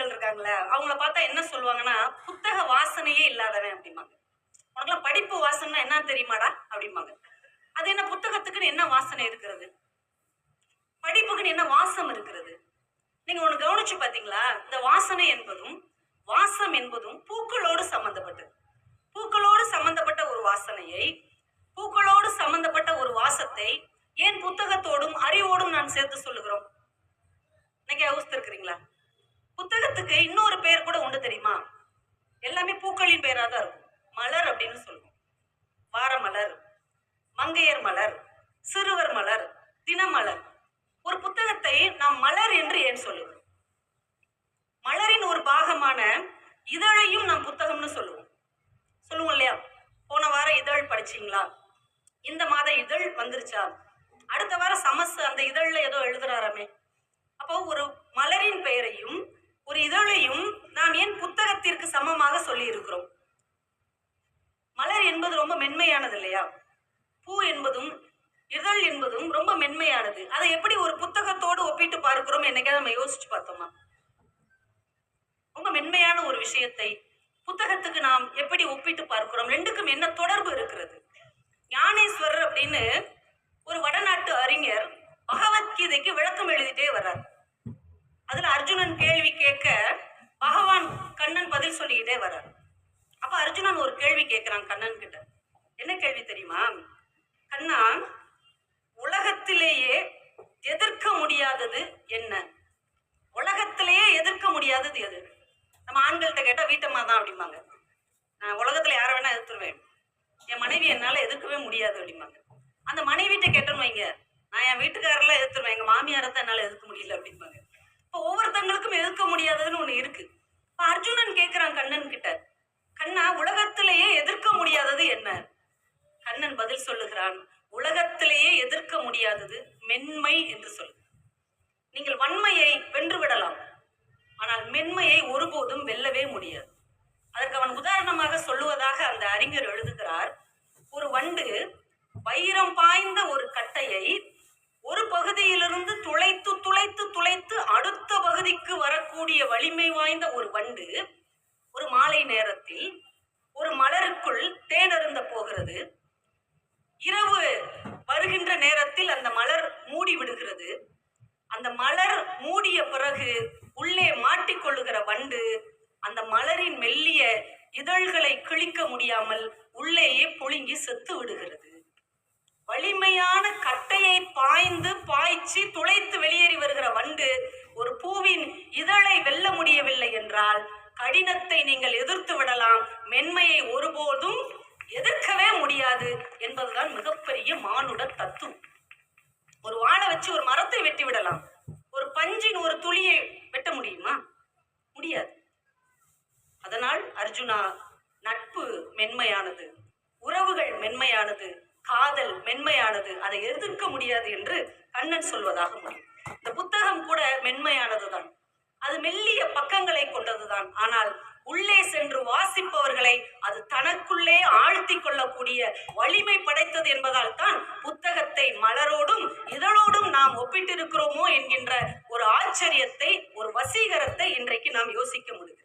ஆண்கள் இருக்காங்களே அவங்கள பார்த்தா என்ன சொல்லுவாங்கன்னா புத்தக வாசனையே இல்லாதவன் அப்படிம்பாங்க. உனக்குலாம் படிப்பு வாசனைனா என்ன தெரியுமாடா? அப்படிம்பாங்க. அது என்ன புத்தகத்துக்குன்னு என்ன வாசனை இருக்கிறது? படிப்புக்குன்னு என்ன வாசம் இருக்கிறது? நீங்க ஒண்ணு கவனிச்சு பாத்தீங்களா? இந்த வாசனை என்பதும் வாசம் என்பதும் பூக்களோடு சம்பந்தப்பட்டது. பூக்களோடு சம்பந்தப்பட்ட ஒரு வாசனையை பூக்களோடு சம்பந்தப்பட்ட ஒரு வாசத்தை ஏன் புத்தகத்தோடும் அறிவோடும் நான் சேர்த்து சொல்லுகிறோம்? இன்னைக்கு யோசித்திருக்கிறீங்களா புத்தகத்துக்கு இன்னொரு பேர் கூட உண்டு தெரியுமா? எல்லாமே பூக்களின் பெயராக தான் இருக்கும். மலர் அப்படின்னு சொல்லுவோம். வாரமலர் மங்கையர் மலர் சிறுவர் மலர் தினமலர் ஒரு புத்தகத்தை நாம் மலர் என்று ஏன் சொல்லுகிறோம் மலரின் ஒரு பாகமான இதழையும் நாம் புத்தகம்னு சொல்லுவோம். சொல்லுவோம் இல்லையா? போன வாரம் இதழ் படிச்சீங்களா? இந்த மாத இதழ் வந்துருச்சா? அடுத்த வாரம் சமஸ் அந்த இதழில் ஏதோ எழுதுறாராமே. அப்போ ஒரு மலரின் பெயரையும் ஒரு இதழையும் நாம் ஏன் புத்தகத்திற்கு சமமாக சொல்லி இருக்கிறோம் மலர் என்பது ரொம்ப மென்மையானது இல்லையா? பூ என்பதும் இதழ் என்பதும் ரொம்ப மென்மையானது. அதை எப்படி ஒரு புத்தகத்தோடு ஒப்பிட்டு பார்க்கிறோம் என்னைக்காவது நம்ம யோசிச்சு பார்த்தோமா? ரொம்ப மென்மையான ஒரு விஷயத்தை புத்தகத்துக்கு நாம் எப்படி ஒப்பிட்டு பார்க்கிறோம்? ரெண்டுக்கும் என்ன தொடர்பு இருக்கிறது? ஞானேஸ்வரர் அப்படின்னு ஒரு வடநாட்டு அறிஞர் பகவத்கீதைக்கு விளக்கம் எழுதிட்டே வர்றார் அதுல அர்ஜுனன் கேள்வி கேட்க பகவான் கண்ணன் பதில் சொல்லிக்கிட்டே வர்றார் அப்ப அர்ஜுனன் ஒரு கேள்வி கேட்கிறான் கண்ணன் கிட்ட. என்ன கேள்வி தெரியுமா? கண்ணா உலகத்திலேயே எதிர்க்க முடியாதது என்ன? உலகத்திலேயே எதிர்க்க முடியாதது எது? நம்ம ஆண்கள்கிட்ட கேட்டா வீட்டம்மா தான் அப்படிம்பாங்க. நான் உலகத்துல யாரை வேணா எதிர்த்துருவேன். என் மனைவி என்னால எதிர்க்கவே முடியாது அப்படிம்பாங்க. அந்த மனைவிட்ட கேட்டோன்னு வைங்க. நான் என் வீட்டுக்காரெல்லாம் எதிர்த்துருவேன். எங்க மாமியாரை தான் என்னால எதிர்க்க முடியல அப்படிம்பாங்க. இப்போ ஒவ்வொருத்தங்களுக்கும் எதிர்க்க முடியாததுன்னு ஒண்ணு இருக்கு. அர்ஜுனன் கேட்கிறான் கண்ணன் கிட்ட கண்ணா உலகத்திலேயே எதிர்க்க முடியாதது என்ன? கண்ணன் பதில் சொல்லுகிறான் உலகத்திலேயே எதிர்க்க முடியாதது மென்மை என்று சொல்லு நீங்கள் வன்மையை வென்று விடலாம் ஆனால் மென்மையை ஒருபோதும் வெல்லவே முடியாது. அதற்கு அவன் உதாரணமாக சொல்லுவதாக அந்த அறிஞர் எழுதுகிறார். ஒரு வண்டு வைரம் பாய்ந்த ஒரு கட்டையை ஒரு பகுதியிலிருந்து துளைத்து துளைத்து துளைத்து அடுத்த பகுதிக்கு வரக்கூடிய வலிமை வாய்ந்த ஒரு வண்டு ஒரு மாலை நேரத்தில் ஒரு மலருக்குள் தேனருந்த போகிறது. இரவு வருகின்ற நேரத்தில் அந்த மலர் மூடி விடுகிறது. அந்த மலர் மூடிய பிறகு உள்ளே மாட்டிக்கொள்ளுகிற வண்டு அந்த மலரின் மெல்லிய இதழ்களை கிழிக்க முடியாமல் உள்ளேயே புழுங்கி செத்து விடுகிறது. வலிமையான கட்டையை பாய்ந்து பாய்ச்சி துளைத்து வெளியேறி வருகிற வண்டு ஒரு பூவின் இதழை வெல்ல முடியவில்லை என்றால் கடினத்தை நீங்கள் எதிர்த்து விடலாம். மென்மையை ஒருபோதும் எதிர்க்கவே முடியாது என்பதுதான் மிகப்பெரிய மானுட தத்துவம். ஒரு வாழை வச்சு ஒரு மரத்தை வெட்டி விடலாம். ஒரு பஞ்சின் ஒரு துளியை வெட்ட முடியுமா? முடியாது. அதனால் அர்ஜுனா நட்பு மென்மையானது உறவுகள் மென்மையானது காதல் மென்மையானது அதை எதிர்க்க முடியாது என்று கண்ணன் சொல்வதாக முடியும் கூட மென்மையானதுதான். அது மெல்லிய பக்கங்களை கொண்டதுதான். ஆனால் உள்ளே சென்று வாசிப்பவர்களை அது தனக்குள்ளே ஆழ்த்தி கொள்ளக்கூடிய வலிமை படைத்தது என்பதால் தான் புத்தகத்தை மலரோடும் இதழோடும் நாம் ஒப்பிட்டிருக்கிறோமோ என்கின்ற ஒரு ஆச்சரியத்தை ஒரு வசீகரத்தை இன்றைக்கு நாம் யோசிக்க முடியும்